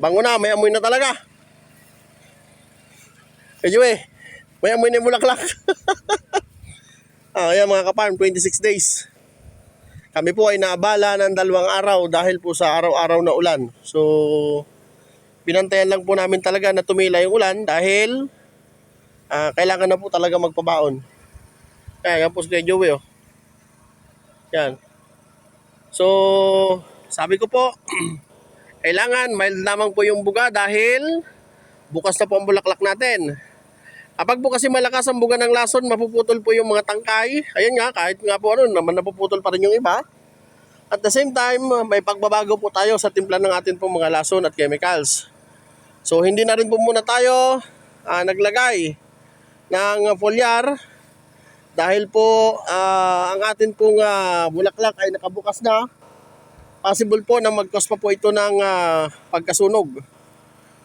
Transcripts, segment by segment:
Mabango na, may amoy na talaga. Medyo eh, may amoy na yung bulaklak. ah, ayan mga kaparm, 26 days. Kami po ay naabala ng dalawang araw dahil po sa araw-araw na ulan. So, binantayan lang po namin talaga na tumila yung ulan dahil ah, kailangan na po talaga magpabaon. Kaya yan po si Kuya Joey oh. Yan. So, sabi ko po, kailangan mild lamang po yung buga dahil bukas na po ang bulaklak natin. Kapag po kasi malakas ang buga ng lason, mapuputol po yung mga tangkay. Ayan nga, kahit nga po ano, naman napuputol pa rin yung iba. At the same time, may pagbabago po tayo sa timpla ng atin pong mga lason at chemicals. So hindi na rin po muna tayo ah, naglagay ng foliar dahil po ah, ang atin pong ah, bulaklak ay nakabukas na. Possible po na mag-cause pa po ito ng ah, pagkasunog.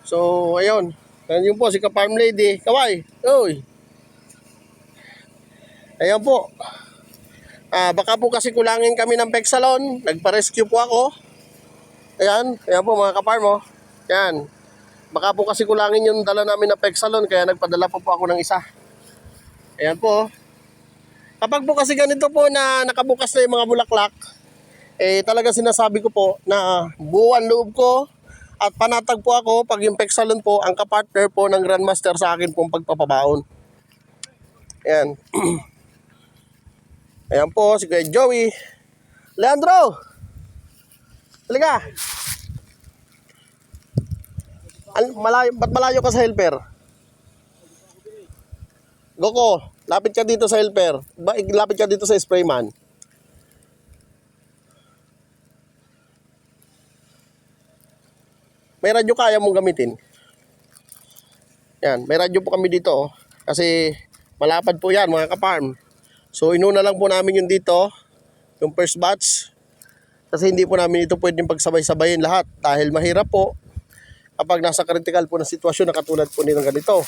So ayun, yan po si ka-farm lady. Kaway, oy. Ayan po. Ah, baka po kasi kulangin kami ng Pexalon. Nagpa-rescue po ako. Ayan, ayan po mga ka-farm oh. Yan. Baka po kasi kulangin yung dala namin na Pexalon kaya nagpadala pa po ako ng isa. Ayan po. oh. Kapag po kasi ganito po na nakabukas na yung mga bulaklak, eh talaga sinasabi ko po na buwan loob ko at panatag po ako pag yung Pexalon po ang kapartner po ng Grandmaster sa akin pong pagpapabaon. Ayan. Ayan po si Kuya Joey. Leandro! Halika! Al malayo, ba't malayo ka sa helper? Goko, lapit ka dito sa helper. Ba, lapit ka dito sa sprayman. May radyo kaya mong gamitin. Yan, may radyo po kami dito. Oh, kasi malapad po yan mga kaparm. So inuna lang po namin yung dito, yung first batch. Kasi hindi po namin ito pwedeng pagsabay-sabayin lahat dahil mahirap po kapag nasa critical po na sitwasyon na katulad po nitong ganito.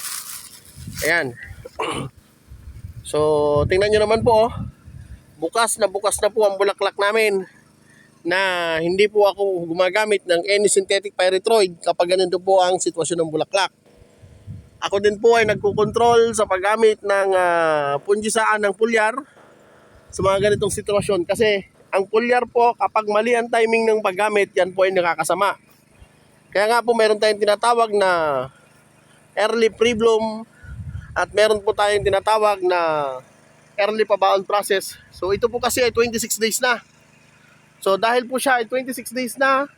Ayan. So, tingnan nyo naman po, oh. bukas na bukas na po ang bulaklak namin na hindi po ako gumagamit ng any synthetic pyrethroid kapag ganito po ang sitwasyon ng bulaklak. Ako din po ay nagkukontrol sa paggamit ng uh, pungisaan ng pulyar sa mga ganitong sitwasyon kasi ang pulyar po kapag mali ang timing ng paggamit yan po ay nakakasama. Kaya nga po meron tayong tinatawag na early pre-bloom at meron po tayong tinatawag na early pabaon process. So ito po kasi ay 26 days na. So dahil po siya ay 26 days na,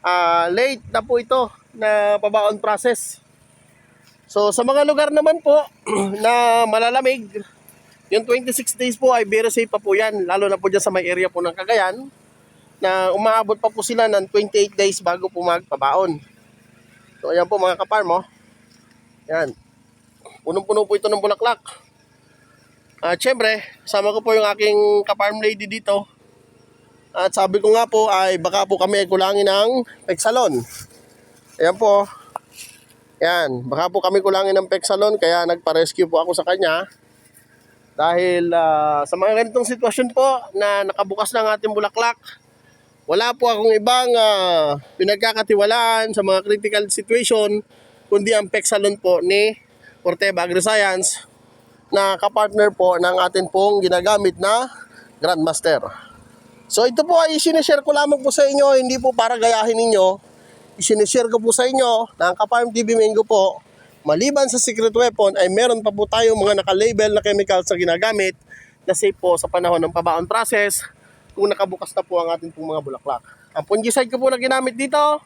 ah, late na po ito na pabaon process. So sa mga lugar naman po na malalamig, yung 26 days po ay very safe pa po yan. Lalo na po dyan sa may area po ng Cagayan na umaabot pa po sila ng 28 days bago po magpabaon. So ayan po mga kaparm oh. Yan. Punong-puno po ito ng bulaklak. At syempre, kasama ko po yung aking kaparm lady dito. At sabi ko nga po ay baka po kami kulangin ng peksalon. Ayan po. Yan, baka po kami kulangin ng peksalon kaya nagpa-rescue po ako sa kanya. Dahil ah, sa mga ganitong sitwasyon po na nakabukas ng ating bulaklak, wala po akong ibang ah, pinagkakatiwalaan sa mga critical situation kundi ang peksalon po ni Corteva AgriScience na kapartner po ng atin pong ginagamit na Grandmaster. So ito po ay sinishare ko lamang po sa inyo, hindi po para gayahin ninyo. Isinishare ko po sa inyo na ang Kaparm TV Mango po, maliban sa secret weapon ay meron pa po tayong mga naka-label na chemicals na ginagamit na safe po sa panahon ng pabaon process kung nakabukas na po ang ating pong mga bulaklak. Ang fungicide ko po na ginamit dito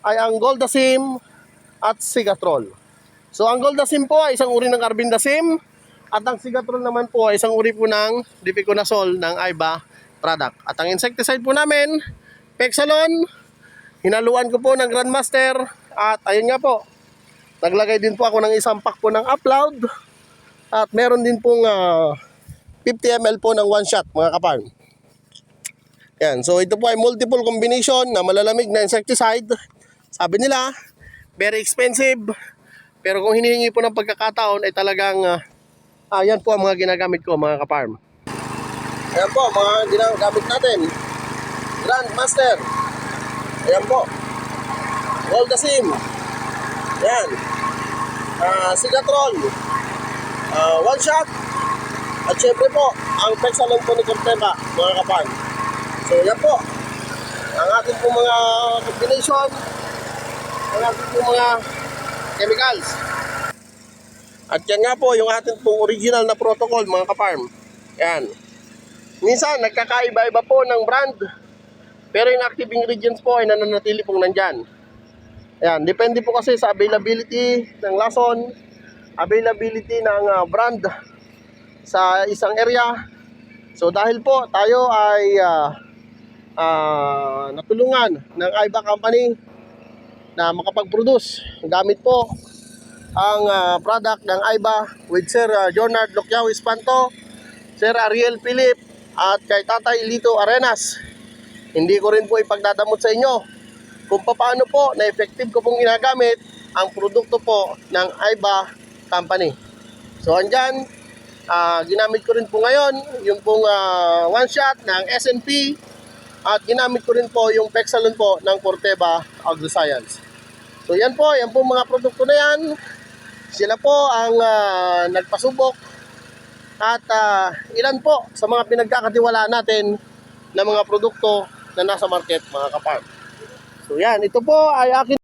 ay ang Goldasim at Sigatrol. So ang Goldasim po ay isang uri ng Carbendazim at ang Sigatrol naman po ay isang uri po ng Dipiconazole ng Aiba product. At ang insecticide po namin, Pexalon, hinaluan ko po ng Grandmaster at ayun nga po, naglagay din po ako ng isang pack po ng upload at meron din pong ah, 50 ml po ng one shot mga kaparm. Yan, so ito po ay multiple combination na malalamig na insecticide. Sabi nila, very expensive. Pero kung hinihingi po ng pagkakataon ay talagang ah, ah, yan po ang mga ginagamit ko mga kaparm. Ayan po, mga ginagamit natin. Grandmaster. Ayan po. All the same. Yan. Ah, Sigatron. Ah, one shot. At syempre po, ang Pexalon po ni Corteva, mga kapan. So yan po. Ang ating po mga combination. Ang ating po mga chemicals. At yan nga po yung ating pong original na protocol mga kaparm. Yan. Minsan nagkakaiba-iba po ng brand. Pero yung active ingredients po ay nananatili pong nandyan. Ayan, depende po kasi sa availability ng lason, availability ng ah, brand sa isang area. So dahil po tayo ay ah, ah, natulungan ng IBA Company na makapag-produce gamit po ang ah, product ng IBA with Sir uh, Jonard Locyaw Espanto, Sir Ariel Philip at kay Tatay Lito Arenas. Hindi ko rin po ipagdadamot sa inyo kung paano po na effective ko pong ginagamit ang produkto po ng IBA Company. So andyan, ah, ginamit ko rin po ngayon yung pong ah, one shot ng SNP at ginamit ko rin po yung Pexalon po ng Corteva AgroScience. So yan po, yan po mga produkto na yan. Sila po ang ah, nagpasubok at ah, ilan po sa mga pinagkakatiwalaan natin na mga produkto na nasa market mga kaparm. So yan, ito po ay akin